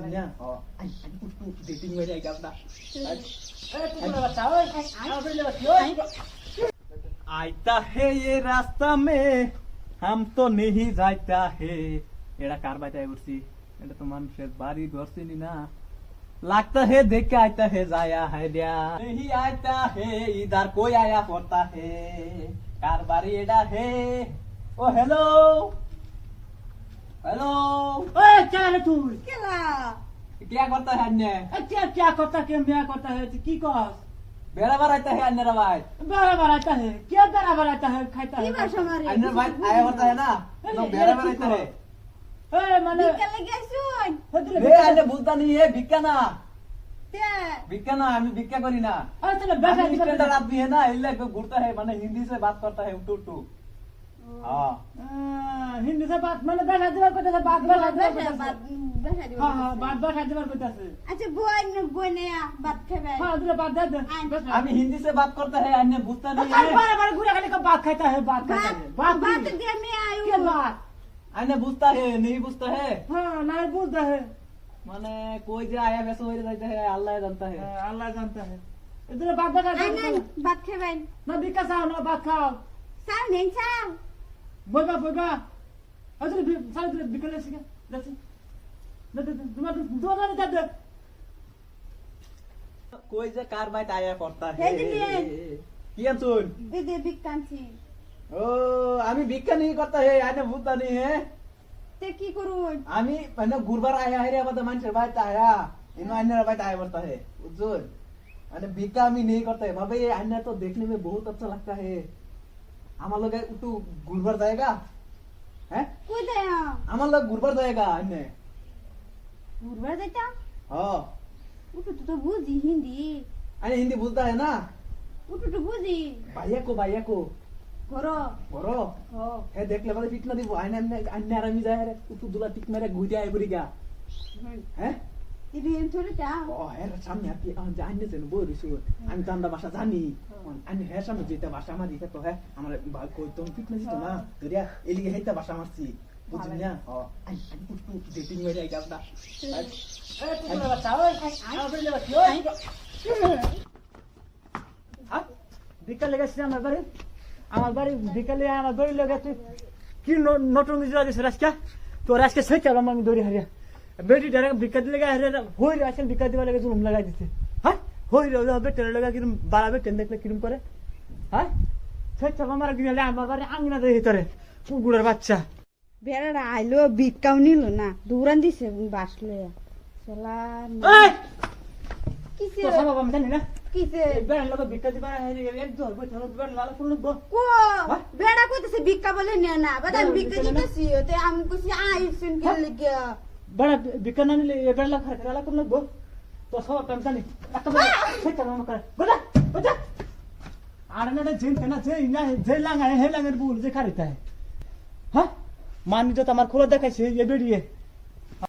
anh nhá anh anh cút cút để tin người này gặp đã আইতা হে এ রাস্তা মে হাম তো নেহি যাইতা হে এরা কার বাইতাই করছি এটা তো মানুষের বাড়ি ঘরছি না লাগতা হে দেখে আইতা হে যায়া হে দিয়া নেহি আইতা হে ইদার কই আয়া পড়তা হে কার বাড়ি এটা হে ও হ্যালো হ্যালো हेलो ओए क्या रे तू কেলা क्या करता है अन्य ए, क्या क्या करता क्या क्या करता है की कह बराबर आता है अन्य रवाज बराबर आता है क्या बराबर आता है खाता কি है ভাষা মারে अन्य भाई आया होता है ना तो बराबर आता है ए माने বিকালে গেছুন হদলে রে अन्य বুঝতা नहीं है भिक्का ना তে भिक्का ना हमें भिक्का करी ना अरे चलो बैठा आदमी स्टैंडर्ड आदमी है ना इल्ले को घूरता है माने हिंदी से बात करता हाँ।, हाँ। हिंदी से बात मैंने बैठा दीवार को जैसे बात बैठा दीवार को जैसे हाँ हाँ बात बैठा दीवार को जैसे अच्छा बोल न बोल नया बात के बैठ हाँ दूसरा बात दे अभी हिंदी से बात करता है अन्य बुझता तो नहीं है। बार बार घूरा करने का बात खाता है बात खाता है। बात बात दे मैं आयु क्या बात? अन्य बुझता है नहीं बुझता है। हाँ नहीं बुझता है। माने कोई जो आया वैसे हो जाता है अल्लाह जानता है। हाँ, अल्लाह जानता है। इधर बात बात दे बात बात बैठ बात बिका बात ना बात खाओ। बात नहीं साहब बगा बगा हजुर साह्रै बिक्री रहेछ क्या दे कोई जे कार बाइट आया पड़ता है। किया सुन? दे दे बिक छी ओ आमी बिक का नहीं करता है आने भूता नहीं है। ते की करूँ? आमी पण गुरबार आया है रे मतलब बता मान चरबाई ताया तो इन्हों अन्य रबाई ताया पड़ता है। उज्जूर अने बिक का आमी नहीं करता है। भाभी ये अन्य तो देखने में बहुत अच्छा लगता है। আমার লগে উটু ঘুরবার জায়গা? হ্যাঁ? কই দেয়া আমার লগে ঘুরবার জায়গা এনে। ঘুরবার যাইতা হ্যাঁ উটু তো বুঝি হিন্দি। আরে হিন্দি বুঝতা হ্যাঁ না? উটু তো বুঝি। ভাইয়া কো ভাইয়া কো। ঘরো। ঘরো? হ্যাঁ এ দেখলে মানে পিটনা দিব। আইনা আইনা আরামি যায় রে। উটু দুলা টিক মেরে ঘুরে আইবরি গা হ্যাঁ? সামনে আইনে যেন বই রয়েছে আমি তো আমরা ভাষা জানি আমি হ্যাঁ সামনে যেটা ভাষা আমার দিতে তো হ্যাঁ আমার কইতাম ঠিক না যেত না ধরিয়া এলিগে হেইতা ভাষা মারছি বুঝলি না আই ডেটিং মেরে আইগা না বিকালে গেছিস আমার বাড়ি আমার বাড়ি বিকালে আমার বাড়ি লোক তুই কি নতুন দিয়েছিস আজকে তোর আজকে সে চালাম আমি দৌড়ি হারিয়া বেটি ডাইরেক্ট বিকা দিলে হই আজকে বিকা দিবা লাগে জুলুম লাগাই দিতে হ্যাঁ হই রে হবে টেলে লাগা কিরম বাড়াবে টেন দেখলে কিরম করে হ্যাঁ সে চলো আমার গিয়ে আমার বাড়ি আঙ্গিনা দেই ভিতরে কুকুরের বাচ্চা। বেড়াটা আইলো বিকাও নিল না দৌড়ান দিছে বাসলো চলা কিসে বাবা আমি জানি না কিসে বেড়ার লোক বিকা দিবা এক ধর বই ধর বেড়ার লাল ফুল গো কো? বেড়া কইতেছে ভিক্ষা বলে নে না বাদা বেড়া ভিক্ষা ভিক্ষা দিতেছি তে আমি কইছি আইছেন কে? লাগিয়া। बड़ा बिकना नहीं ले बड़ा लग खा ला तुम लोग तो सब काम जानी अकबर से चलो मकर बोला बोला आड़ना ने जेन केना जे इना जे लांगा है लांगर बुल जे खरीता है हां मान जो तमार खोला देखाय छे ये बेडिए